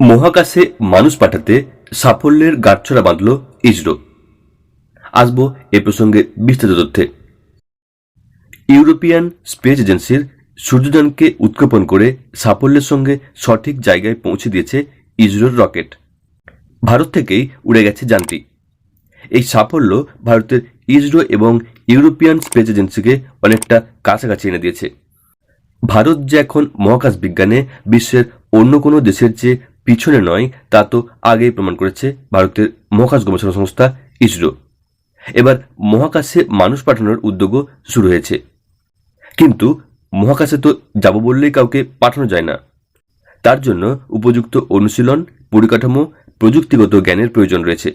মহাকাশে মানুষ পাঠাতে সাফল্যের গাঁটছড়া বাঁধল ইসরো। আসব এ প্রসঙ্গে বিস্তারিত তথ্যে। ইউরোপিয়ান স্পেস এজেন্সির সূর্যযানকে উৎক্ষেপণ করে সাফল্যের সঙ্গে সঠিক জায়গায় পৌঁছে দিয়েছে ইসরোর রকেট। ভারত থেকেই উড়ে গেছে যানটি। এই সাফল্য ভারতের ইসরো এবং ইউরোপিয়ান স্পেস এজেন্সিকে অনেকটা কাছাকাছি এনে দিয়েছে। ভারত যে এখন মহাকাশ বিজ্ঞানে বিশ্বের অন্য কোনো দেশের চেয়ে পিছনে নয়, তা তো আগেই প্রমাণ করেছে ভারতের মহাকাশ গবেষণা সংস্থা ইসরো। এবার মহাকাশে মানুষ পাঠানোর উদ্যোগও শুরু হয়েছে। কিন্তু মহাকাশে তো যাব বললেই কাউকে পাঠানো যায় না। তার জন্য উপযুক্ত অনুশীলন, পরিকাঠামো, প্রযুক্তিগত জ্ঞানের প্রয়োজন রয়েছে।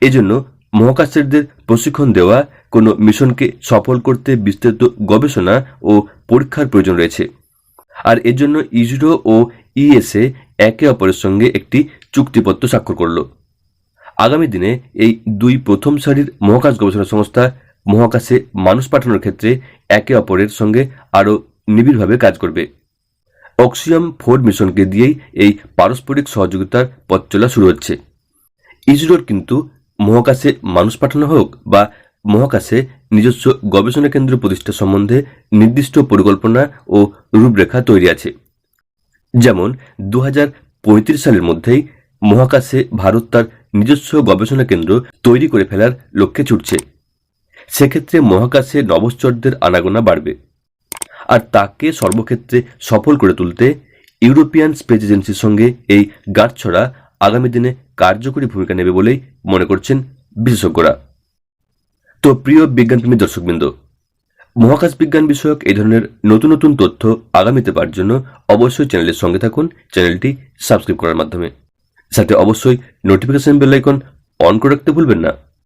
এজন্য মহাকাশচারীদের প্রশিক্ষণ দেওয়া, কোনো মিশনকে সফল করতে বিস্তৃত গবেষণা ও পরীক্ষার প্রয়োজন রয়েছে। আর এজন্য ইসরো ও ইএসএ একে অপরের সঙ্গে একটি চুক্তিপত্র স্বাক্ষর করল। আগামী দিনে এই দুই প্রথম সারির মহাকাশ গবেষণা সংস্থা মহাকাশে মানুষ পাঠানোর ক্ষেত্রে একে অপরের সঙ্গে আরও নিবিড়ভাবে কাজ করবে। অক্সিয়াম ফোর মিশনকে দিয়েই এই পারস্পরিক সহযোগিতার পথ চলা শুরু হচ্ছে। ইসরোর কিন্তু মহাকাশে মানুষ পাঠানো হোক বা মহাকাশে নিজস্ব গবেষণা কেন্দ্র প্রতিষ্ঠা সম্বন্ধে নির্দিষ্ট পরিকল্পনা ও রূপরেখা তৈরি আছে। যেমন দু হাজার পঁয়ত্রিশ সালের মধ্যেই মহাকাশে ভারত তার নিজস্ব গবেষণা কেন্দ্র তৈরি করে ফেলার লক্ষ্যে ছুটছে। সেক্ষেত্রে মহাকাশে নভশ্চরদের আনাগোনা বাড়বে। আর তাকে সর্বক্ষেত্রে সফল করে তুলতে ইউরোপিয়ান স্পেস এজেন্সির সঙ্গে এই গাঁটছড়া আগামী দিনে কার্যকরী ভূমিকা নেবে বলেই মনে করছেন বিশেষজ্ঞরা। তো প্রিয় বিজ্ঞানপ্রেমী দর্শকবৃন্দ মহাকাশ বিজ্ঞান বিষয়ক এই ধরনের নতুন নতুন তথ্য আগামীতে পাওয়ার জন্য অবশ্যই চ্যানেলের সঙ্গে থাকুন, চ্যানেলটি সাবস্ক্রাইব করার মাধ্যমে। সাথে অবশ্যই নোটিফিকেশন বেল আইকন অন করে রাখতে ভুলবেন না।